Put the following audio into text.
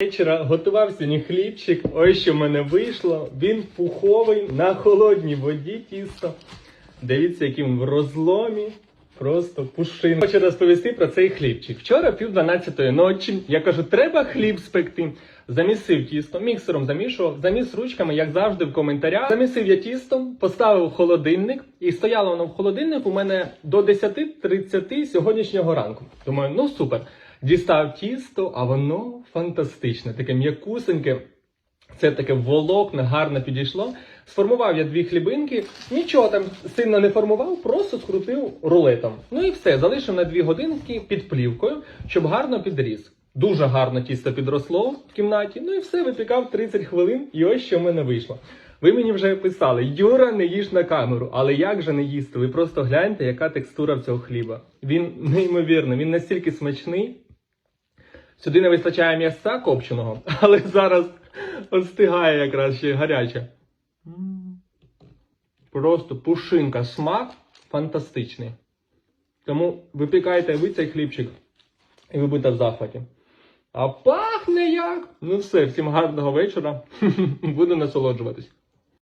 Вечора готував сьогодні хлібчик. Ось що в мене вийшло. Він пуховий на холодній воді тісто. Дивіться, яким в розломі. Просто пушин. Хочу розповісти про цей хлібчик. Вчора, пів 12 ночі, я кажу, треба хліб спекти. Замісив тісто, міксером замішував, заміс ручками, як завжди, в коментарях. Замісив я тісто, поставив в холодильник, і стояло воно в холодильнику у мене до 10.30 сьогоднішнього ранку. Думаю, ну супер. Дістав тісто, а воно фантастичне, таке м'якусеньке. Це таке волокна гарно підійшло. Сформував я дві хлібинки, нічого там сильно не формував, просто скрутив рулетом. Ну і все, залишив на дві годинки під плівкою, щоб гарно підріс. Дуже гарно тісто підросло в кімнаті. Ну і все, випікав 30 хвилин, і ось що в мене вийшло. Ви мені вже писали, Юра, не їж на камеру, але як же не їсти? Ви просто гляньте, яка текстура в цього хліба. Він неймовірний, він настільки смачний. Сюди не вистачає м'яса копченого, але зараз остигає якраз ще гаряче. Просто пушинка, смак фантастичний. Тому випікайте ви цей хлібчик, і ви будете в захваті. А пахне як! Ну все, всім гарного вечора. Буду насолоджуватись.